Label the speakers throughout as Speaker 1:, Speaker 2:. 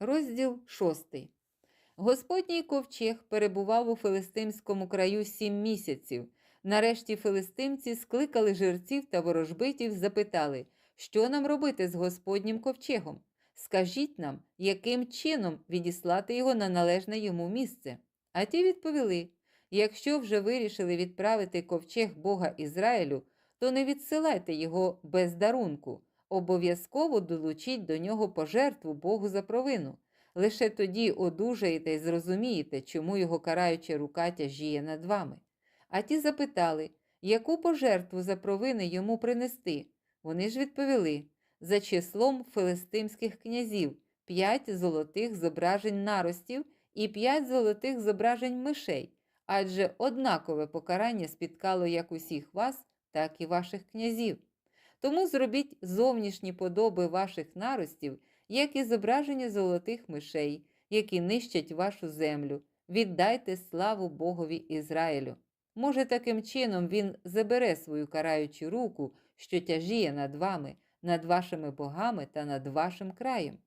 Speaker 1: Розділ 6. Господній ковчег перебував у филистимському краю сім місяців. Нарешті филистимці скликали жерців та ворожбитів, запитали, що нам робити з Господнім ковчегом. Скажіть нам, яким чином відіслати його на належне йому місце. А ті відповіли: якщо вже вирішили відправити ковчег Бога Ізраїлю, то не відсилайте його без дарунку. Обов'язково долучіть до нього пожертву Богу за провину. Лише тоді одужаєте і зрозумієте, чому його караюча рука тяжіє над вами. А ті запитали, яку пожертву за провини йому принести. Вони ж відповіли за числом филистимських князів п'ять золотих зображень наростів і п'ять золотих зображень мишей, адже однакове покарання спіткало як усіх вас, так і ваших князів. Тому зробіть зовнішні подоби ваших наростів, як і зображення золотих мишей, які нищать вашу землю. Віддайте славу Богові Ізраїлю. Може, таким чином він забере свою караючу руку, що тяжіє над вами, над вашими богами та над вашим краєм.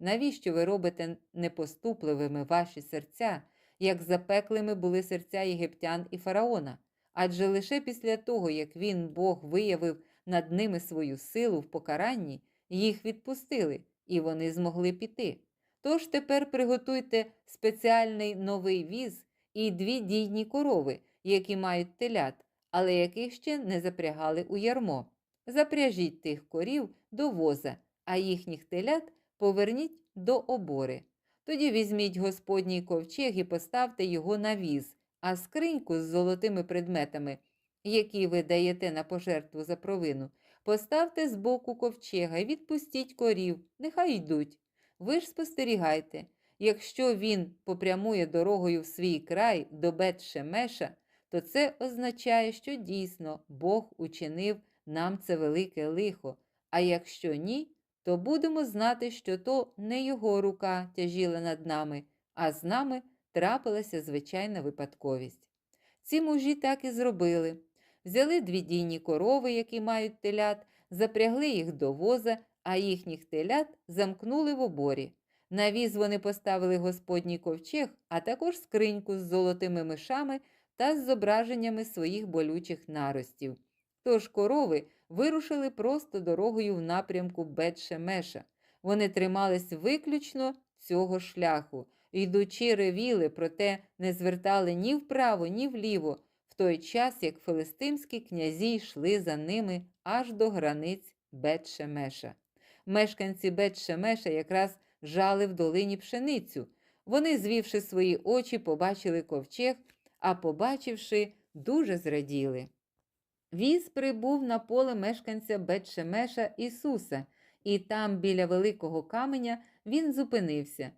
Speaker 1: Навіщо ви робите непоступливими ваші серця, як запеклими були серця єгиптян і фараона? Адже лише після того, як він, Бог, виявив над ними свою силу в покаранні, їх відпустили, і вони змогли піти. Тож тепер приготуйте спеціальний новий віз і дві дійні корови, які мають телят, але яких ще не запрягали у ярмо. Запряжіть тих корів до воза, а їхніх телят поверніть до обори. Тоді візьміть Господній ковчег і поставте його на віз, а скриньку з золотими предметами, які ви даєте на пожертву за провину, поставте з боку ковчега і відпустіть корів, нехай йдуть. Ви ж спостерігайте, якщо він попрямує дорогою в свій край до Бет-Шемеша, то це означає, що дійсно Бог учинив нам це велике лихо, а якщо ні, то будемо знати, що то не його рука тяжіла над нами, а з нами трапилася звичайна випадковість. Ці мужі так і зробили. Взяли дві дійні корови, які мають телят, запрягли їх до воза, а їхніх телят замкнули в оборі. На віз вони поставили господній ковчег, а також скриньку з золотими мишами та з зображеннями своїх болючих наростів. Тож корови вирушили просто дорогою в напрямку Бет-Шемеша. Вони тримались виключно цього шляху, йдучи ревіли, проте не звертали ні вправо, ні вліво, той час як филистимські князі йшли за ними аж до границь Бет-Шемеша. Мешканці Бет-Шемеша якраз жали в долині пшеницю. Вони, звівши свої очі, побачили ковчег, а побачивши, дуже зраділи. Віз прибув на поле мешканця Бет-Шемеша Ісуса, і там, біля великого каменя, він зупинився.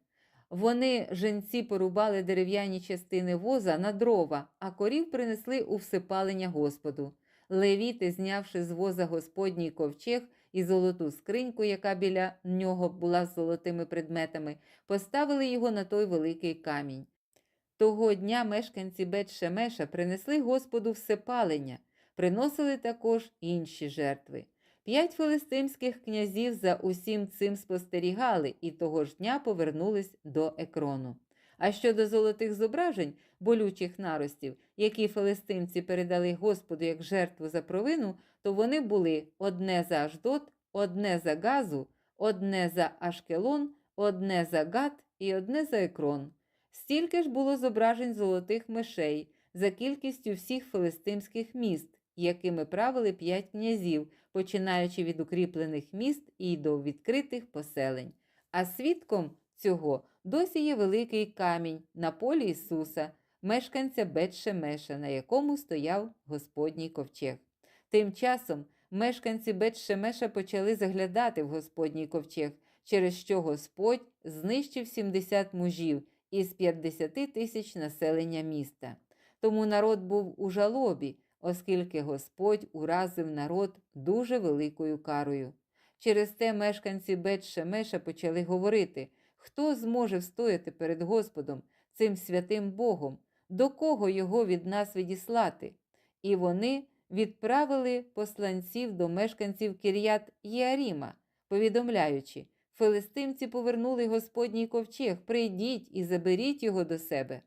Speaker 1: Вони, женці, порубали дерев'яні частини воза на дрова, а корів принесли у всипалення Господу. Левіти, знявши з воза Господній ковчег і золоту скриньку, яка біля нього була з золотими предметами, поставили його на той великий камінь. Того дня мешканці Бет-Шемеша принесли Господу всепалення, приносили також інші жертви. П'ять филистимських князів за усім цим спостерігали і того ж дня повернулись до екрону. А щодо золотих зображень, болючих наростів, які филистимці передали Господу як жертву за провину, то вони були одне за Аждот, одне за Газу, одне за Ашкелон, одне за Гат і одне за Екрон. Стільки ж було зображень золотих мишей за кількістю всіх филистимських міст, якими правили п'ять князів, починаючи від укріплених міст і до відкритих поселень. А свідком цього досі є великий камінь на полі Ісуса, мешканця Бет-Шемеша, на якому стояв Господній ковчег. Тим часом мешканці Бет-Шемеша почали заглядати в Господній ковчег, через що Господь знищив 70 мужів із 50 тисяч населення міста. Тому народ був у жалобі, оскільки Господь уразив народ дуже великою карою. Через те мешканці Бет-Шемеша почали говорити, хто зможе встояти перед Господом, цим святим Богом, до кого його від нас відіслати. І вони відправили посланців до мешканців Кір'ят Єаріма, повідомляючи, Филистимці повернули Господній ковчег, прийдіть і заберіть його до себе.